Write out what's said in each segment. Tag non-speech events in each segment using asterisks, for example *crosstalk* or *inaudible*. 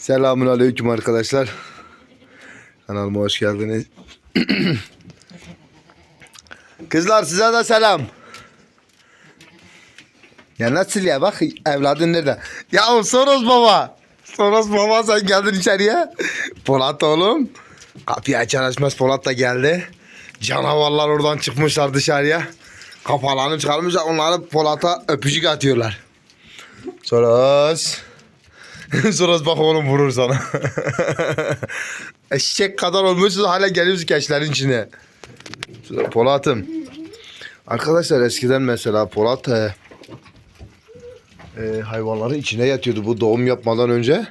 Selamun aleyküm arkadaşlar. Kanalıma hoş geldiniz. Kızlar size de selam. Ya nasıl ya bak evladın nerede? Ya Soros baba. Soros baba sen geldin içeriye. Polat oğlum. Kapıyı açar açmaz Polat da geldi. Canavarlar oradan çıkmışlar dışarıya. Kafalarını çıkarmışlar onları Polat'a öpücük atıyorlar. Soros. *laughs* Soros bak oğlum vurur sana. *laughs* Eşek kadar olmuşsun hala geliyorsun keçlerin içine. Polat'ım. Arkadaşlar eskiden mesela Polat e, e, hayvanların içine yatıyordu bu doğum yapmadan önce.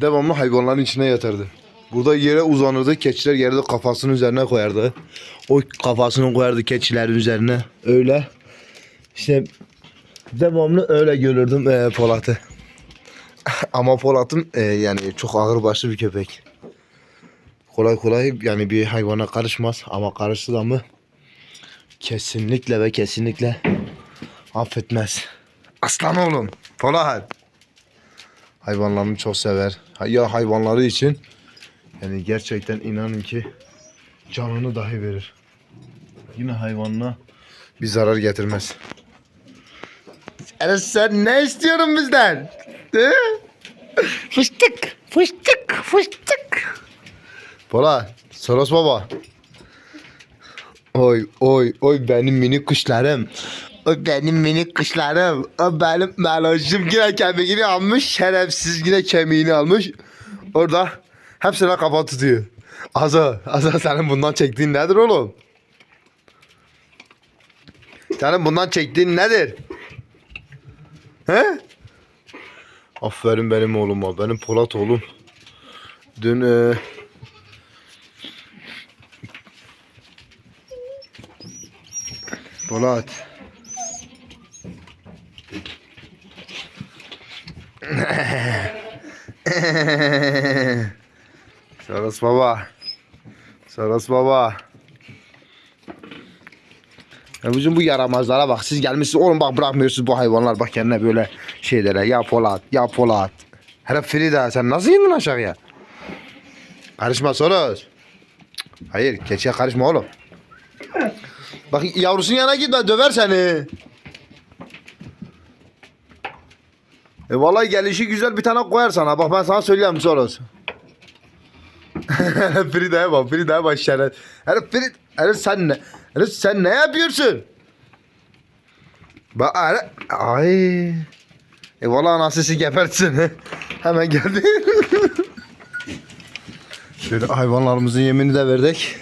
Devamlı hayvanların içine yatardı. Burada yere uzanırdı. Keçiler yerde kafasının üzerine koyardı. O kafasını koyardı keçilerin üzerine. Öyle. İşte devamlı öyle görürdüm e, Polat'ı. *laughs* Ama Polat'ım e, yani çok ağır başlı bir köpek. Kolay kolay yani bir hayvana karışmaz ama karıştı da mı kesinlikle ve kesinlikle affetmez. Aslan oğlum Polat. Hayvanlarını çok sever. Ya hayvanları için yani gerçekten inanın ki canını dahi verir. Yine hayvanına bir zarar getirmez. Enes sen ne istiyorsun bizden? He? Fıstık, fıstık, fıstık. Pola, Soros baba. Oy, oy, oy benim minik kuşlarım. O benim minik kuşlarım. O benim melojim yine kemiğini almış. Şerefsiz yine kemiğini almış. Orada hepsine kafa tutuyor. Azo, Azo senin bundan çektiğin nedir oğlum? Senin bundan çektiğin nedir? He? Aferin benim oğluma. Benim Polat oğlum. Dün e, Polat. *laughs* Saras baba. Saras baba. Ya bizim bu yaramazlara bak. Siz gelmişsiniz oğlum bak bırakmıyorsunuz bu hayvanlar bak kendine böyle şeylere. Ya Polat, ya Polat. Hele Frida sen nasıl indin aşağıya? Karışma Soros. Hayır keçiye karışma oğlum. Bak yavrusun yanına gitme döver seni. E vallahi gelişi güzel bir tane koyar sana. Bak ben sana söyleyeyim Soros. *laughs* Frida'ya bak Frida'ya bak şeref. Herif Frid, herif sen ne? Herif sen ne yapıyorsun? Bak herif, ay. E vallahi anası sizi gebertsin. *laughs* Hemen geldi. *laughs* Şöyle hayvanlarımızın yemini de verdik.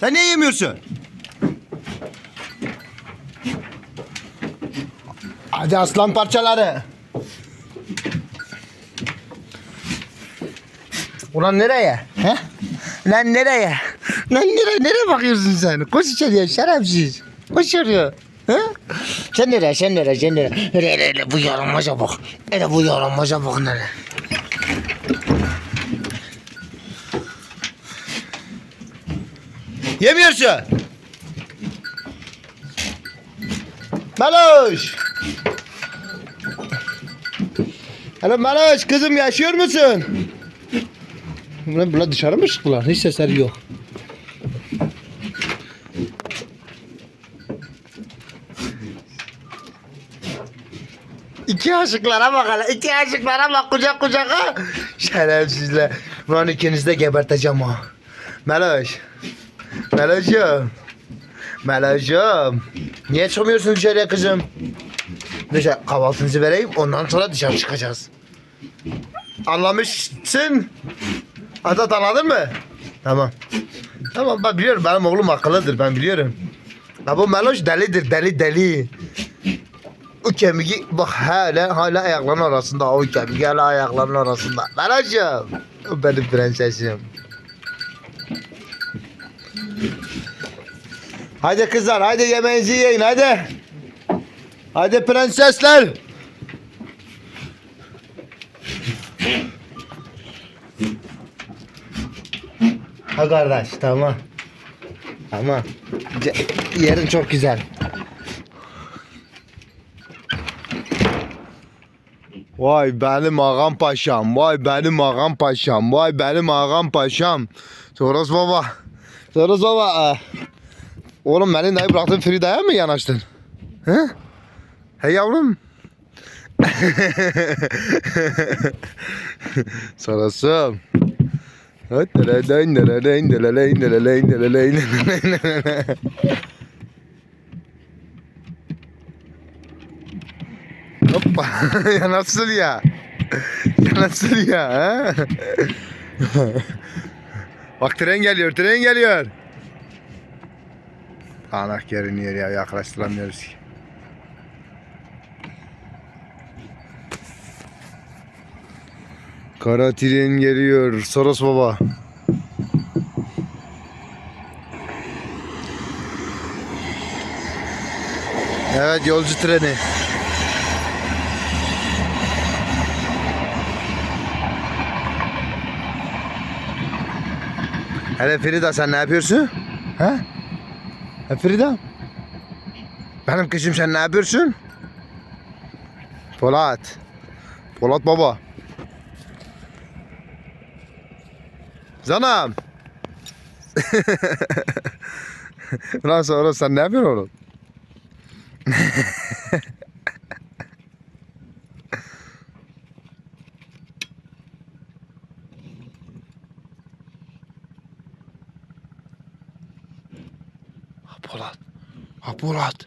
Sen niye yemiyorsun? Hadi aslan parçaları. Ulan nereye? He? Lan nereye? Lan nereye? Nereye bakıyorsun sen? Koş içeriye şerefsiz. Koş içeriye. He? Sen nereye? Sen nereye? Sen nereye? Hele hele hele bu yaranmaca bak. Hele bu yaranmaca bak nereye? Yemiyorsun. Meloş. Alo Meloş kızım yaşıyor musun? Bunlar dışarı mı çıktılar? Hiç sesleri yok. İki aşıklara bak hele. iki aşıklara bak kucak kucaka. Şerefsizler. Lan ikinizi de geberteceğim ha. Meloş. Meloş'um. Meloş'um. Niye çıkmıyorsun dışarıya kızım? Dışarı kahvaltınızı vereyim ondan sonra dışarı çıkacağız. Anlamışsın? Adat anladın mı? Tamam. Tamam ben biliyorum benim oğlum akıllıdır ben biliyorum. Ya bu Meloş delidir deli deli. O kemiği bak hala hala ayaklarının arasında o kemik hala ayaklarının arasında. O benim prensesim. Hadi kızlar hadi yemeğinizi yiyin hadi. Hadi prensesler. Ha kardeş tamam. Ce- Yerin çok güzel. Vay benim ağam paşam. Vay benim ağam paşam. Vay benim ağam paşam. Soros baba. Soros baba. eh. Oğlum beni dayı bıraktın Frida'ya mı yanaştın? He? Hey yavrum. Sorosum. Hıttıradayn, dıradayn, dıradayn, dıradayn, dıradayn, dıradayn. Hoppa. *laughs* ya nasıl ya? Ya nasıl ya? Ha? *laughs* Bak tren geliyor, tren geliyor. Ana görünüyor ya, yaklaştıramıyoruz ki. Kara tren geliyor, Soros baba. Evet, yolcu treni. Hele Frida sen ne yapıyorsun? Ha? He Frida? Benim kızım sen ne yapıyorsun? Polat. Polat baba. Canım. *laughs* Lan sonra sen ne yapıyorsun oğlum? *laughs* Ha Polat. Polat.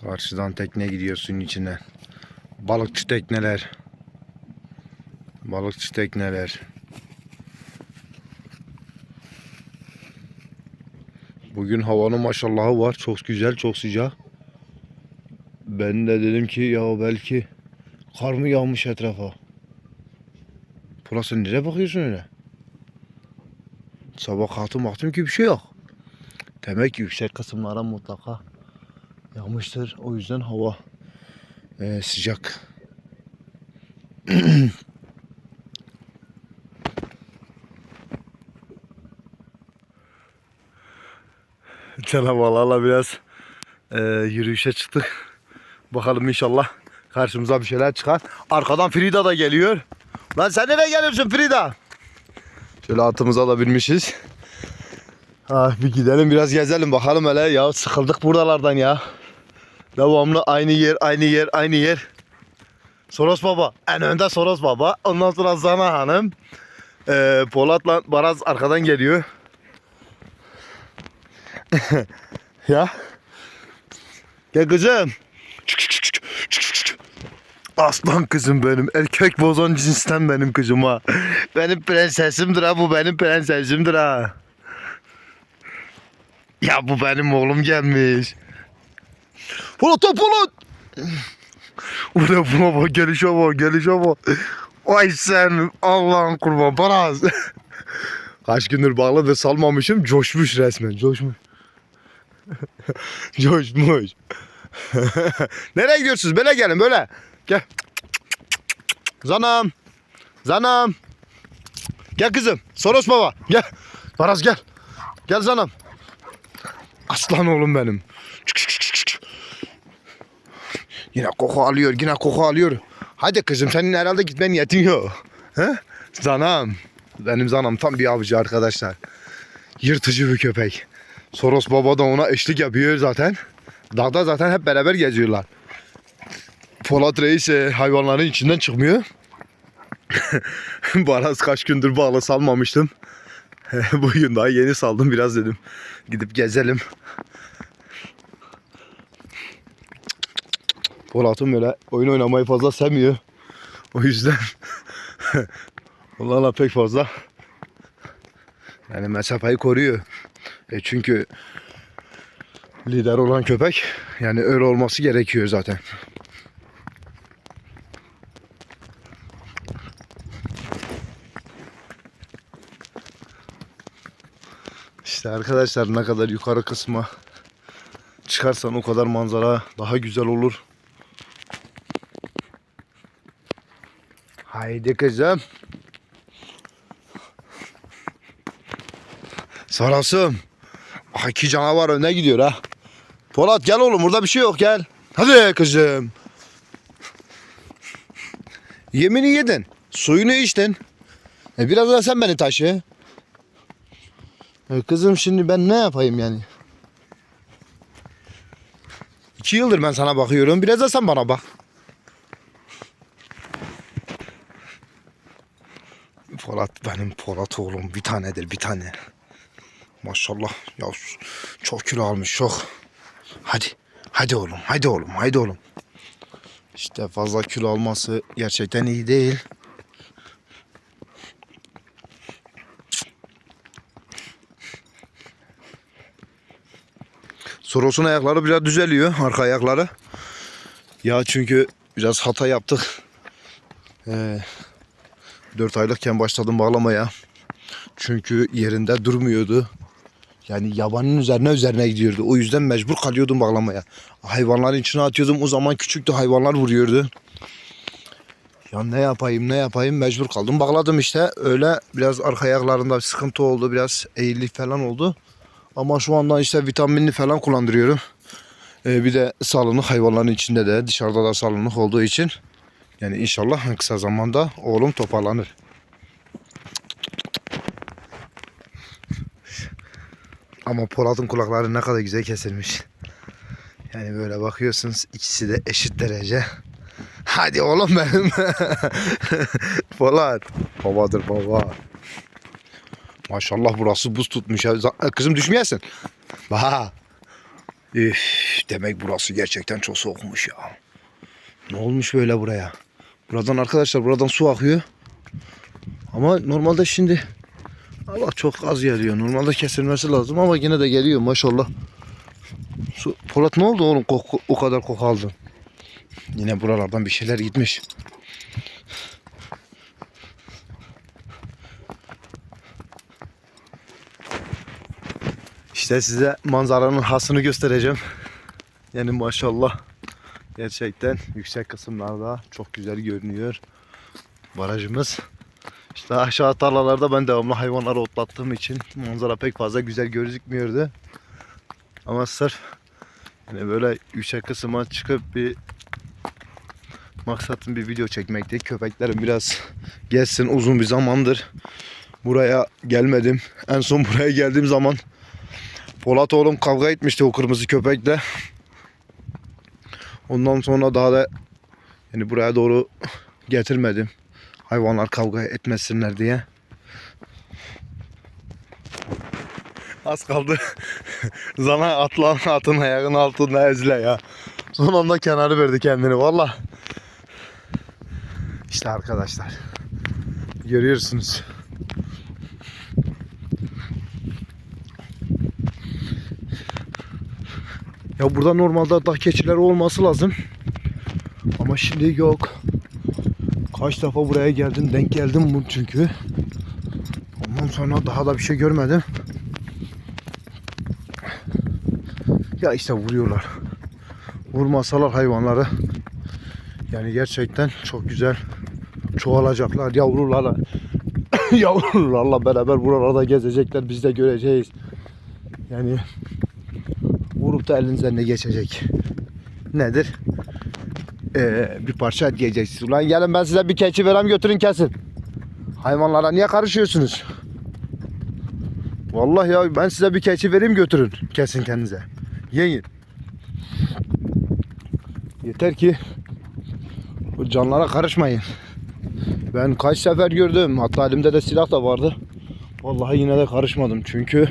Karşıdan tekne gidiyor suyun içine. Balıkçı tekneler. Balıkçı tekneler. Bugün havanın maşallahı var. Çok güzel, çok sıcak. Ben de dedim ki ya belki kar mı yağmış etrafa. Polat sen nereye bakıyorsun öyle? Sabah kalktım baktım ki bir şey yok. Demek ki yüksek kısımlara mutlaka yağmıştır. O yüzden hava eee, sıcak. *clears throat* Canavarlarla biraz eee, yürüyüşe çıktık. Bakalım inşallah karşımıza bir şeyler çıkar. Arkadan Frida da geliyor. Lan sen nereye geliyorsun Frida? Şöyle atımıza da binmişiz. Ah bir gidelim biraz gezelim bakalım hele ya sıkıldık buralardan ya. Devamlı aynı yer aynı yer aynı yer. Soros Baba en önde Soros Baba ondan sonra Zana Hanım. Ee, Polat'la Baraz arkadan geliyor. *laughs* ya. Gel kızım. Aslan kızım benim. Erkek bozon cinsten benim kızım ha. Benim prensesimdir ha bu benim prensesimdir ha. Ya bu benim oğlum gelmiş. O Polat. O ne buna bak gelişe bak gelişe bak. Ay sen Allah'ın kurban Baraz. Kaç gündür bağlı ve salmamışım coşmuş resmen coşmuş. *laughs* coşmuş. *laughs* Nereye gidiyorsunuz? Böyle gelin böyle. Gel. Zanam. Zanam. Gel kızım. Soros baba. Gel. Baraz gel. Gel zanam. Aslan oğlum benim. Yine koku alıyor. Yine koku alıyor. Hadi kızım senin herhalde gitmen niyetin yok. He? Zanam. Benim zanam tam bir avcı arkadaşlar. Yırtıcı bir köpek. Soros baba da ona eşlik yapıyor zaten. Dağda zaten hep beraber geziyorlar. Polat Reis e, hayvanların içinden çıkmıyor. *laughs* Baraz kaç gündür bağlı salmamıştım. *laughs* Bugün daha yeni saldım biraz dedim. Gidip gezelim. Polat'ım böyle oyun oynamayı fazla sevmiyor. O yüzden *laughs* onlarla pek fazla yani mesafeyi koruyor. E çünkü lider olan köpek yani öyle olması gerekiyor zaten. İşte arkadaşlar ne kadar yukarı kısma çıkarsan o kadar manzara daha güzel olur. Haydi kızım. Sarasım. Ah, iki canavar önde gidiyor ha. Polat gel oğlum burada bir şey yok gel. Hadi kızım. Yemini yedin. Suyunu içtin. E biraz da sen beni taşı. E kızım şimdi ben ne yapayım yani? İki yıldır ben sana bakıyorum. Biraz da sen bana bak. Polat benim Polat oğlum bir tanedir bir tane. Maşallah ya çok kilo almış çok. Hadi hadi oğlum hadi oğlum hadi oğlum. İşte fazla kilo alması gerçekten iyi değil. Soros'un ayakları biraz düzeliyor arka ayakları. Ya çünkü biraz hata yaptık. Ee, 4 aylıkken başladım bağlamaya. Çünkü yerinde durmuyordu. Yani yabanın üzerine üzerine gidiyordu. O yüzden mecbur kalıyordum bağlamaya. Hayvanların içine atıyordum. O zaman küçüktü hayvanlar vuruyordu. Ya ne yapayım ne yapayım mecbur kaldım. Bağladım işte. Öyle biraz arka ayaklarında sıkıntı oldu. Biraz eğrilik falan oldu. Ama şu anda işte vitaminli falan kullandırıyorum. Ee, bir de salınık hayvanların içinde de dışarıda da salınık olduğu için. Yani inşallah kısa zamanda oğlum toparlanır. Ama Polat'ın kulakları ne kadar güzel kesilmiş. Yani böyle bakıyorsunuz ikisi de eşit derece. Hadi oğlum benim. *laughs* Polat. Babadır baba. Maşallah burası buz tutmuş. Kızım düşmeyesin. Bak. Üf, demek burası gerçekten çok soğukmuş ya. Ne olmuş böyle buraya? Buradan arkadaşlar buradan su akıyor. Ama normalde şimdi Allah çok az geliyor. Normalde kesilmesi lazım ama yine de geliyor maşallah. Su, Polat ne oldu oğlum koku, o kadar koku aldın? Yine buralardan bir şeyler gitmiş. İşte size manzaranın hasını göstereceğim. Yani maşallah gerçekten yüksek kısımlarda çok güzel görünüyor barajımız. İşte aşağı tarlalarda ben devamlı hayvanları otlattığım için manzara pek fazla güzel gözükmüyordu. Ama sırf yani böyle yüksek kısma çıkıp bir maksatım bir video çekmekti. Köpeklerim biraz gelsin uzun bir zamandır buraya gelmedim. En son buraya geldiğim zaman Polat oğlum kavga etmişti o kırmızı köpekle. Ondan sonra daha da yani buraya doğru getirmedim. Hayvanlar kavga etmesinler diye. Az kaldı. *laughs* Zana atlan atın ayağının altında ezle ya. Son anda kenarı verdi kendini valla. İşte arkadaşlar. Görüyorsunuz. Ya burada normalde dağ keçiler olması lazım. Ama şimdi yok. Kaç defa buraya geldim, denk geldim bu çünkü. Ondan sonra daha da bir şey görmedim. Ya işte vuruyorlar. Vurmasalar hayvanları. Yani gerçekten çok güzel çoğalacaklar. Yavrularla *coughs* yavrularla beraber buralarda gezecekler. Biz de göreceğiz. Yani da elinizden ne geçecek? Nedir? Ee, bir parça et yiyeceksiniz. Ulan gelin ben size bir keçi verem götürün kesin. Hayvanlara niye karışıyorsunuz? Vallahi ya ben size bir keçi vereyim götürün. Kesin kendinize. Yiyin. Yeter ki bu canlara karışmayın. Ben kaç sefer gördüm. Hatta elimde de silah da vardı. Vallahi yine de karışmadım. Çünkü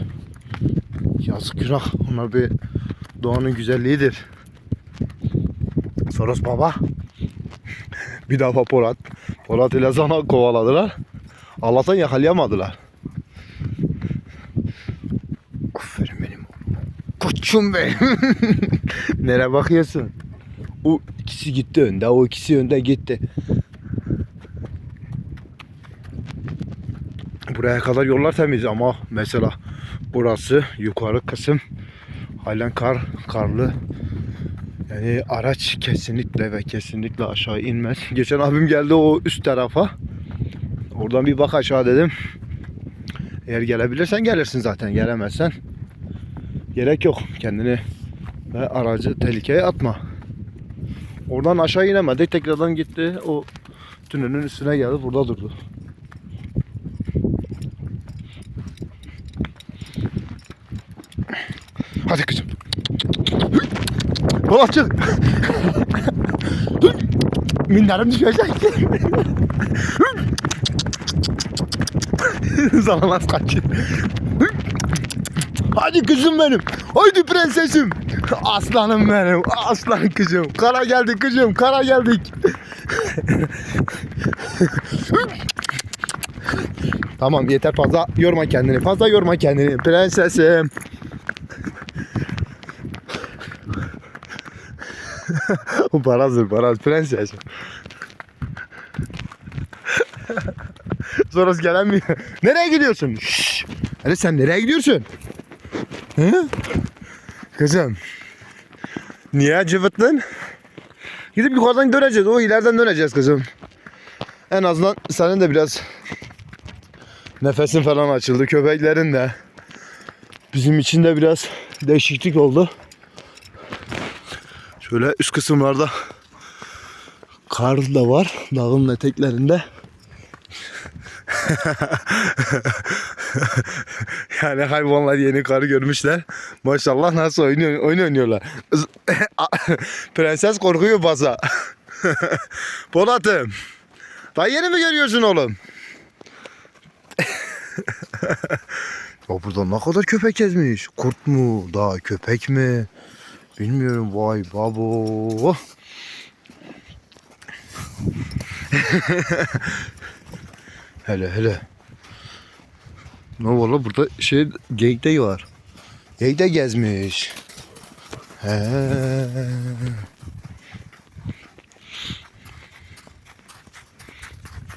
yazık günah. Onlar bir doğanın güzelliğidir. Soros baba. *laughs* Bir defa Polat. Polat ile sana kovaladılar. Allah'tan yakalayamadılar. Aferin benim. Koçum benim. *laughs* Nereye bakıyorsun? O ikisi gitti önde. O ikisi önde gitti. Buraya kadar yollar temiz ama mesela burası yukarı kısım halen kar, karlı. Yani araç kesinlikle ve kesinlikle aşağı inmez. *laughs* Geçen abim geldi o üst tarafa. Oradan bir bak aşağı dedim. Eğer gelebilirsen gelirsin zaten. Gelemezsen Gerek yok. Kendini ve aracı tehlikeye atma. Oradan aşağı inemedi. Tekrardan gitti. O tünelin üstüne geldi. Burada durdu. Hadi kızım. Polat çık. Minderim düşecek. Zalamaz kaç. Hadi kızım benim. Haydi prensesim. Aslanım benim. Aslan kızım. Kara geldik kızım. Kara geldik. tamam yeter fazla yorma kendini. Fazla yorma kendini. Prensesim. O parazdır paraz prensesim. Soros gelemiyor. Nereye gidiyorsun? Şşş. Hadi sen nereye gidiyorsun? Hı? Kızım. Niye cıvıttın? Gidip yukarıdan döneceğiz. O ileriden döneceğiz kızım. En azından senin de biraz nefesin falan açıldı. Köpeklerin de. Bizim için de biraz değişiklik oldu. Şöyle üst kısımlarda kar da var. Dağın eteklerinde. *laughs* yani hayvanlar yeni karı görmüşler. Maşallah nasıl oynuyor, oyun oynuyorlar. *laughs* Prenses korkuyor baza. *laughs* Polat'ım. Daha yeni mi görüyorsun oğlum? ya burada ne kadar köpek gezmiş. Kurt mu? Daha köpek mi? Bilmiyorum. Vay babo. hele hele. Ne var la burada şey geyik var. Geyik de gezmiş. He.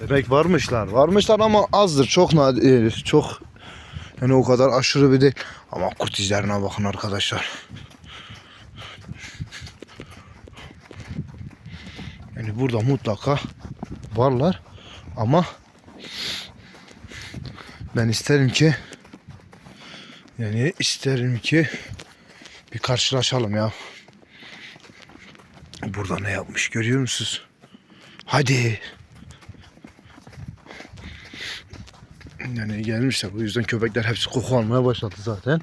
Bebek varmışlar. Varmışlar ama azdır. Çok nadir. Çok yani o kadar aşırı bir değil. Ama kurt izlerine bakın arkadaşlar. Yani burada mutlaka varlar ama ben isterim ki yani isterim ki bir karşılaşalım ya. Burada ne yapmış görüyor musunuz? Hadi. Yani gelmişler. Bu yüzden köpekler hepsi koku almaya başladı zaten.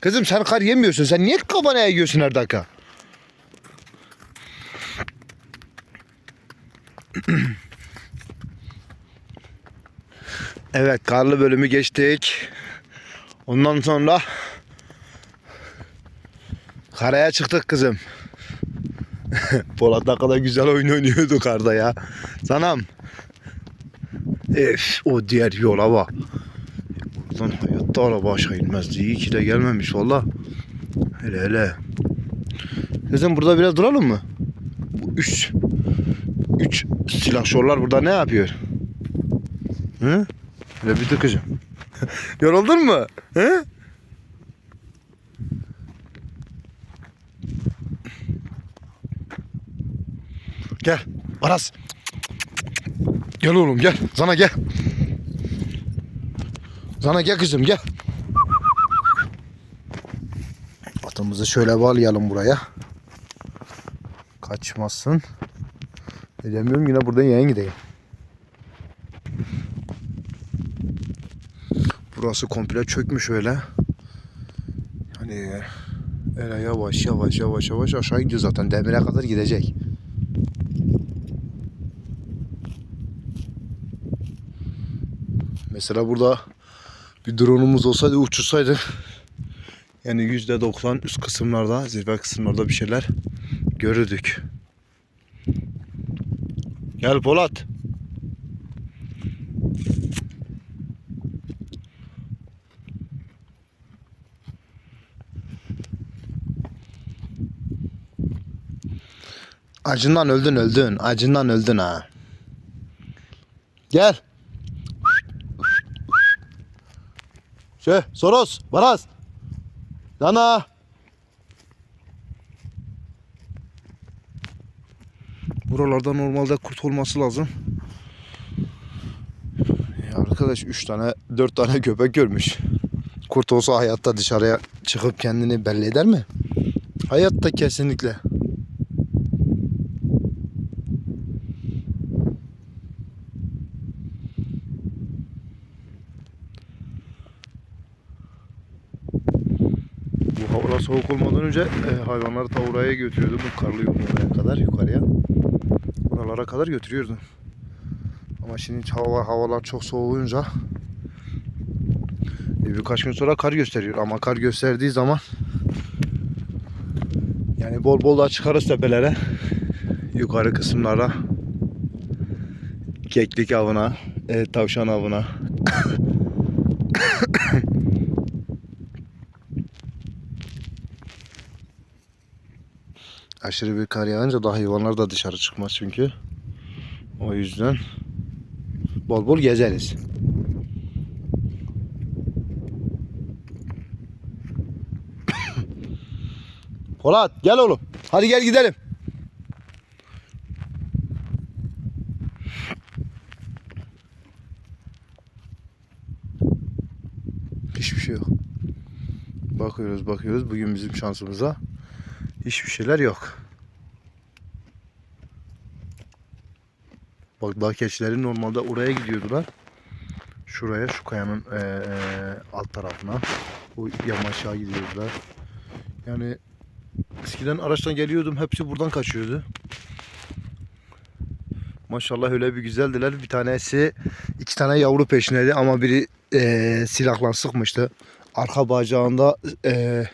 Kızım sen kar yemiyorsun. Sen niye kafana yiyorsun her dakika? Evet karlı bölümü geçtik. Ondan sonra karaya çıktık kızım. *laughs* Polat ne kadar güzel oyun oynuyordu karda ya. Sanam. Ef, o diğer yola bak. Buradan hayatta araba aşağı inmezdi. İyi ki de gelmemiş valla. Hele hele. Kızım burada biraz duralım mı? Bu üç, üç silahşorlar burada ne yapıyor? Hı? Öyle bir kızım. *laughs* Yoruldun mu? Hı? Gel. Aras. Gel oğlum gel. Sana gel. Sana gel kızım gel. Atımızı şöyle bağlayalım buraya. Kaçmasın. Edemiyorum yine buradan yayın gideyim. Burası komple çökmüş öyle. Hani öyle yavaş yavaş yavaş yavaş aşağı gidiyor zaten. Demire kadar gidecek. Mesela burada bir drone'umuz olsaydı uçursaydı yani yüzde doksan üst kısımlarda zirve kısımlarda bir şeyler görürdük. Gel Polat. Acından öldün öldün. Acından öldün ha. Gel. Şey, Soros, Baraz. Dana. Buralarda normalde kurt olması lazım. Ya arkadaş 3 tane 4 tane köpek görmüş. Kurt olsa hayatta dışarıya çıkıp kendini belli eder mi? Hayatta kesinlikle. Havalar soğuk olmadan önce e, hayvanları ta oraya götürüyordum. Bu karlı yolun oraya kadar yukarıya. Oralara kadar götürüyordum. Ama şimdi hava havalar çok soğuyunca e, birkaç gün sonra kar gösteriyor. Ama kar gösterdiği zaman yani bol bol da çıkarız tepelere. Yukarı kısımlara. Keklik avına, e, tavşan avına. *laughs* Aşırı bir kar yağınca da hayvanlar da dışarı çıkmaz çünkü. O yüzden bol bol gezeriz. *coughs* Polat gel oğlum. Hadi gel gidelim. Hiçbir şey yok. Bakıyoruz bakıyoruz. Bugün bizim şansımıza hiçbir şeyler yok. Bak dağ keçileri normalde oraya gidiyordular. Şuraya şu kayanın eee, alt tarafına. Bu yamaçlığa gidiyordular. Yani eskiden araçtan geliyordum hepsi buradan kaçıyordu. Maşallah öyle bir güzeldiler. Bir tanesi iki tane yavru peşindeydi ama biri eee silahla sıkmıştı. Arka bacağında eee,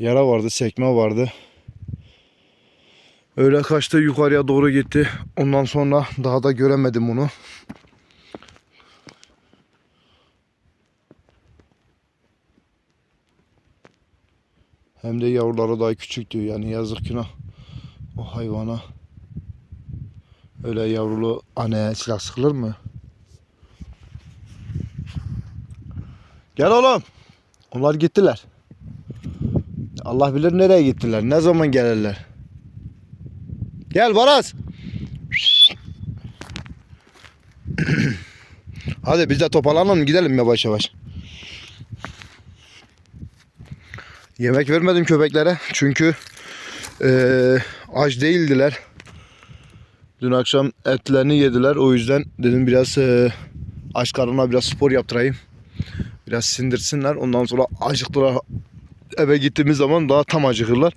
yara vardı, sekme vardı. Öyle kaçtı yukarıya doğru gitti. Ondan sonra daha da göremedim onu. Hem de yavruları daha küçüktü yani yazık günah o hayvana. Öyle yavrulu anneye silah sıkılır mı? Gel oğlum. Onlar gittiler. Allah bilir nereye gittiler. Ne zaman gelirler. Gel Baraz. *clears throat* Hadi biz de toparlanalım gidelim yavaş yavaş. Yemek vermedim köpeklere çünkü eee aç değildiler. Dün akşam etlerini yediler o yüzden dedim biraz eee aç karnına biraz spor yaptırayım. Biraz sindirsinler ondan sonra acıktılar. Eve gittiğimiz zaman daha tam acıkırlar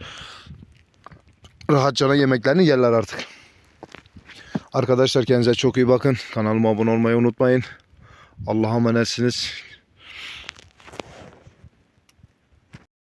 rahatçana yemeklerini yerler artık. Arkadaşlar kendinize çok iyi bakın. Kanalıma abone olmayı unutmayın. Allah'a emanetsiniz.